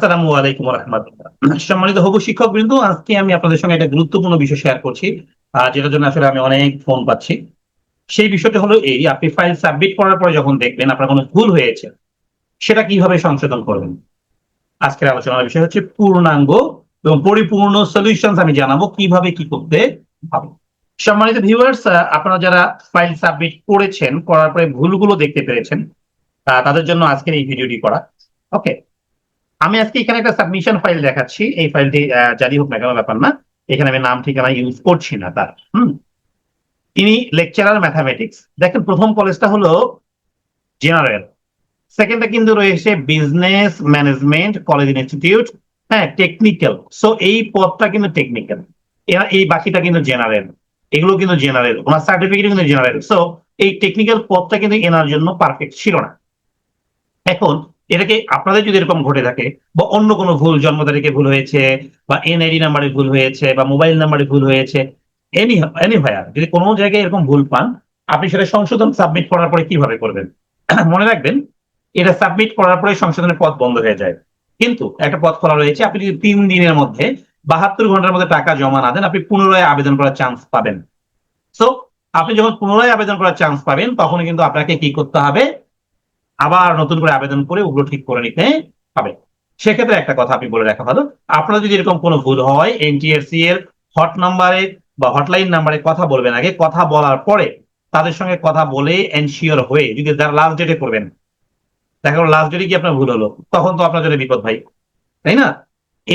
আসসালামু আলাইকুম রহমতুল্লাহ সম্মানিত হবু শিক্ষক বিন্দু আজকে আমি আপনাদের সঙ্গে একটা গুরুত্বপূর্ণ বিষয় শেয়ার করছি যেটার জন্য আসলে আমি অনেক ফোন পাচ্ছি। সেই বিষয়টা হলো এই, আপনি ফাইল সাবমিট করার পরে যখন দেখবেন আপনার কোনো ভুল হয়েছে, সেটা কীভাবে সংশোধন করবেন? আজকের আলোচনার বিষয় হচ্ছে পূর্ণাঙ্গ এবং পরিপূর্ণ সলিউশন আমি জানাব কীভাবে কি করতে হবে। সম্মানিত ভিউয়ার্স আপনারা যারা ফাইল সাবমিট করেছেন, করার পরে ভুলগুলো দেখতে পেরেছেন তাদের জন্য আজকের এই ভিডিওটি করা। ওকে আমি আজকে এখানে একটা সাবমিশন ফাইল দেখাচ্ছি। এই ফাইলটি জারি হোক না কেন, ব্যাপার না। এখানে আমি নাম, ঠিকানা ইউজ করছি না তার। তিনি লেকচারার ম্যাথামেটিক্স দেখেন, প্রথম কলেজটা হলো জেনারেল সেকেন্ডটা কিন্তু রয়েছে বিজনেস ম্যানেজমেন্ট কলেজ ইনস্টিটিউট হ্যাঁ টেকনিক্যাল সো এই পদটা কিন্তু টেকনিক্যাল এরা, এই বাকিটা কিন্তু জেনারেল এগুলো কিন্তু জেনারেল ওনার সার্টিফিকেট কিন্তু জেনারেল সো এই টেকনিক্যাল পদটা কিন্তু এনার জন্য পারফেক্ট ছিল না। এখন এটাকে আপনাদের যদি এরকম ঘটে থাকে বা অন্য কোনো ভুল, জন্ম তারিখে ভুল হয়েছে বা এনআইডি নাম্বারে ভুল হয়েছে বা মোবাইল নাম্বারে ভুল হয়েছে এনি এনি ভাইয়া যদি কোনো জায়গায় এরকম ভুল পান, আপনি সেটা সংশোধন সাবমিট করার পরে কীভাবে করবেন? মনে রাখবেন, এটা সাবমিট করার পরে সংশোধনের পথ বন্ধ হয়ে যায়। কিন্তু একটা পথ খোলা রয়েছে, আপনি যদি তিন দিনের মধ্যে বাহাত্তর ঘণ্টার মধ্যে টাকা জমা না দেন, আপনি পুনরায় আবেদন করার চান্স পাবেন। সো আপনি যখন পুনরায় আবেদন করার চান্স পাবেন, তখন কিন্তু আপনাকে কি করতে হবে? আবার নতুন করে আবেদন করে ওগুলো ঠিক করে নিতে হবে। সেক্ষেত্রে একটা কথা আপনি বলে রাখা ভালো। আপনার যদি এরকম কোনো ভুল হয় এনটিএসসি এর হট নাম্বারে বা হটলাইন নাম্বারে কথা বলবেন আগে, কথা বলার পরে তাদের সঙ্গে কথা বলে এনশিওর হয়ে যদি যারা লাস্ট ডেটে করবেন, দেখা গেল লাস্ট ডেটে কি আপনার ভুল হলো, তখন তো আপনার জন্য বিপদ ভাই, তাই না?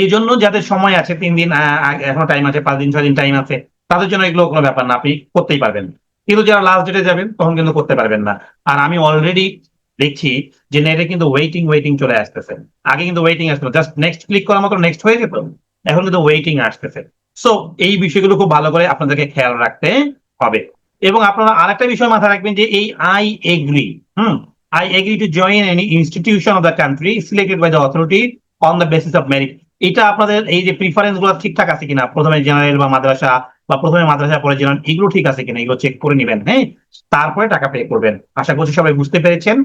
এই জন্য যাদের সময় আছে, তিন দিন এখনও টাইম আছে, পাঁচ দিন, ছয় দিন টাইম আছে, তাদের জন্য এগুলো কোনো ব্যাপার না, আপনি করতেই পারবেন। কিন্তু যারা লাস্ট ডেটে যাবেন, তখন কিন্তু করতে পারবেন না। আর আমি অলরেডি দেখছি যে নেটে কিন্তু ওয়েটিং ওয়েটিং চলে আসতেছে। আগে কিন্তু ওয়েটিং আসতো জাস্ট নেক্সট ক্লিক করার মতো নেক্সট হয়ে যেত। এখন কিন্তু ওয়েটিং আসতেছে। সো এই বিষয়গুলো খুব ভালো করে আপনাদেরকে খেয়াল রাখতে হবে। এবং আপনারা আরেকটা বিষয় মাথায় রাখবেন যে এই I agree hmm? I agree to join any institution of the country selected by the authority on the basis of merit এটা আপনাদের এই যে প্রিফারেন্সগুলো ঠিকঠাক আছে কিনা, প্রথমে জেনারেল বা মাদ্রাসা বা প্রথমে মাদ্রাসা, পরে জেনারেল এগুলো ঠিক আছে কিনা, এগুলো চেক করে নেবেন হ্যাঁ? তারপরে টাকা পে করবেন। আশা করছি সবাই বুঝতে পেরেছেন।